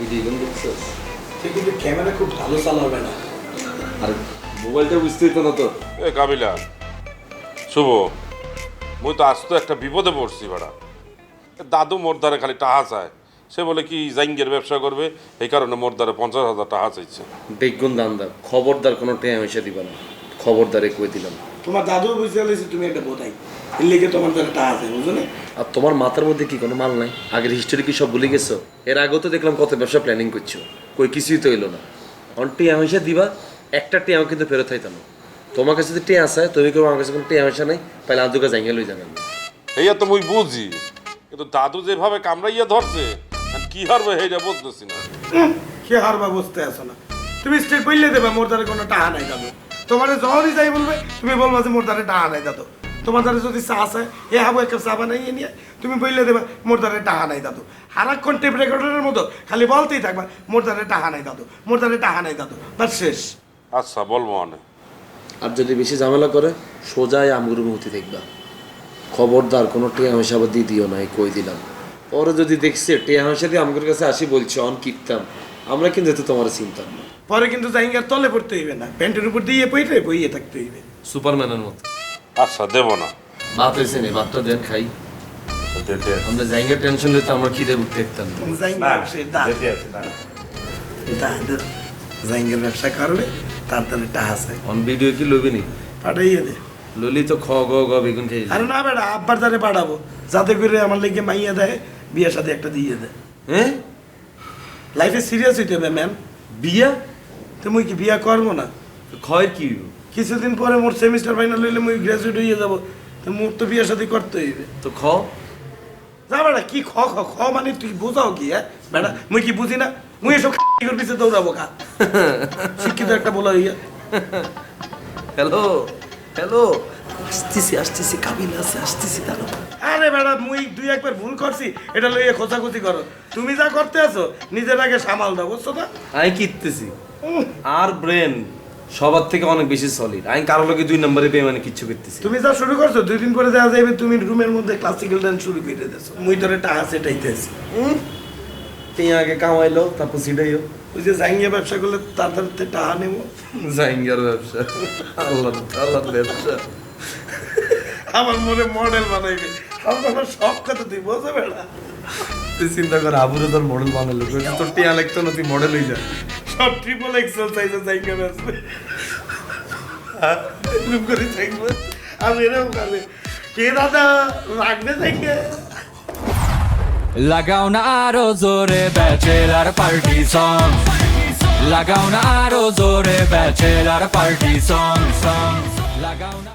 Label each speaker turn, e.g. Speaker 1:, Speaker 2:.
Speaker 1: এই দেখছিস
Speaker 2: তুই কিন্তু ক্যামেরা খুব ভালো চালাবে না।
Speaker 1: আর মোবাইলটা বুঝতেই তো না তো?
Speaker 3: এ কাবিলা শুভ মুই তো আজ তো একটা বিপদে পড়ছি ভাড়া। দাদু মোর দ্বারে খালি টাহা চায়। সে বলে কি জাইঙ্গের ব্যবসা করবে এই কারণে মোর দ্বারে পঞ্চাশ হাজার টাকা চাইছে।
Speaker 1: বেগুন দান্দা খবরদার কোনো টেয়া পয়সা দিবা না। খবরদারে কই দিলাম।
Speaker 2: তোমার দাদু বুঝতে পারছি তুমি একটা বোধাই। এর লেগে তোমার দ্বারা টা আছে বুঝো না?
Speaker 1: আর তোমার মাথার মধ্যে কি কোনো মাল নাই? আগের হিস্টোরি কি সব ভুলে গেছো? এর আগেও তো দেখলাম কত ব্যবসা প্ল্যানিং করছ। কই কিছুই তো এলো না। অন টিয়া পয়সা দিবা একটা টিয়া কিন্তু ফেরত হইতাম না। তোমার কাছে যদি টিয়া আছে তুমি কেউ আমার কাছে কোনো টিয়া পয়সা নাই তাহলে আদুকা জাঙ্গা লই যাবেন।
Speaker 3: এইয়া তো মুই বুঝি কিন্তু দাদু যেভাবে কামড়াইয়া ধরছে আর কি হারবে সেইটা বুঝতেছি না।
Speaker 2: কে হারবা বুঝতে আসো না। তুমি স্টেট বললে দেবে মোর দ্বারা কোনো টাহা নাই দাদু। তোমার যখনই যাই বলবে তুমি বলবা যে মোর দ্বারা টাহা নাই দাদু। তোমার দ্বারে যদি চা আছে এ হাবো একটা চা বানাইয়ে নিয়ে তুমি বললে দেবে মোর দ্বারা টাহা নাই দাদু। হারাক্ষণ টেপ রেকর্ডারের মতো খালি বলতেই থাকবা মোর দ্বারা টাহা নাই দাদু মোর দ্বারা টাহা নাই দাদু। বাস শেষ।
Speaker 3: আচ্ছা বলব মানে।
Speaker 1: আর যদি বেশি ঝামেলা করে সোজাই আমগুরু মুহূর্তে দেখবা। খবরদার কোনো টিয়া পয়সা আবার দিয়ে দিও নাই কই দিলাম। পরে যদি দেখছে টিয়া পয়সা দিয়ে আমাদের কাছে আসি বলছে অন কিনতাম আমরা কিন্তু এতে তোমার চিন্তা না
Speaker 2: পরে কিন্তু জাইঙ্গার তলে পড়তে হইবে না। প্যান্টের উপর দিয়ে পইতে বইয়ে থাকতে হইবে।
Speaker 1: সুপারম্যানের মতো।
Speaker 3: আচ্ছা দেব না।
Speaker 1: ভাত হয়েছে নে ভাতটা দেন খাই। আমরা জাইঙ্গা টেনশন লইতে আমরা খিদে উঠতে দেখতাম না।
Speaker 2: জাইঙ্গার জাইঙ্গার ব্যবসা করবে তার দ্বারা টাহা আছে।
Speaker 1: অন ভিডিও কি লবি নি?
Speaker 2: পাঠাইয়ে দে।
Speaker 1: ললি তো খ গ গ বেগুন খেয়ে
Speaker 2: আরে না বেটা আব্বার দ্বারে পাঠাবো। যাতে করে আমার লেগে মাইয়া দেয় বিয়ের সাথে একটা দিয়ে দেয়
Speaker 1: হ্যাঁ
Speaker 2: লাইফে সিরিয়াস হইতে হবে ম্যাম
Speaker 1: বিয়া
Speaker 2: তুমি কি বিয়া করব না
Speaker 1: খয় কি
Speaker 2: কিছুদিন পরে মোর সেমিস্টার ফাইনাল হইলে মুই গ্রাজুয়েট হয়ে যাব তো মোর তো বিয়ের সাথে করতে হইবে
Speaker 1: তো খ
Speaker 2: যা বেটা কি খ খ খ মানে তুই বোঝাও কি হ্যাঁ বেটা মুই কি বুঝি না মুই এসব কি পিছিয়ে দৌড়াবো কা শিক্ষিত একটা বলা হইয়া
Speaker 1: হ্যালো হ্যালো আসতেছি আসতেছি কাবিল আছে আসতেছি দাঁড়ো
Speaker 2: আরে মুই দুই একবার ভুল করছি এটা লইয়ে খোঁচাখুচি করো। তুমি যা করতে আছো নিজের আগে সামাল দাও বুঝছ না?
Speaker 1: আমি কিনতেছি আর ব্রেন সবার থেকে অনেক বেশি সলিড আমি কারও লোকে দুই নম্বরে পেয়ে মানে কিচ্ছু করতেছি
Speaker 2: তুমি যা শুরু করছ দুই দিন পরে দেখা যাবে তুমি রুমের মধ্যে ক্লাসিক্যাল ডান্স শুরু করে দিয়েছ। মুই ধরে টাকা সেটাইতেছি
Speaker 1: তুই আগে কামাইলো তারপর সিটাইও
Speaker 2: ওই যে ব্যবসা করলে তার ধারে টাকা নেব।
Speaker 1: জাইঙ্গার ব্যবসা। আল্লাহ আল্লাহ ব্যবসা।
Speaker 2: আমার মনে মডেল বানাইবে আমার সব কথা তুই বোঝে বেড়া।
Speaker 1: তুই চিন্তা কর আবুরে তোর মডেল বানালো তোর টিয়া লাগতো না তুই মডেল হয়ে যা।
Speaker 2: সব ট্রিপল এক্সেল সাইজে জাঙ্গিয়া ব্যবসা এরকম করে থাকবে। আমি এরকম করে। কে দাদা লাগবে জাঙ্গিয়া
Speaker 4: লাগাও না আরও জোরে ব্যাচেলার পার্টি সং লাগাও না আরও জোরে ব্যাচেলার পার্টি সং সং লাগাও না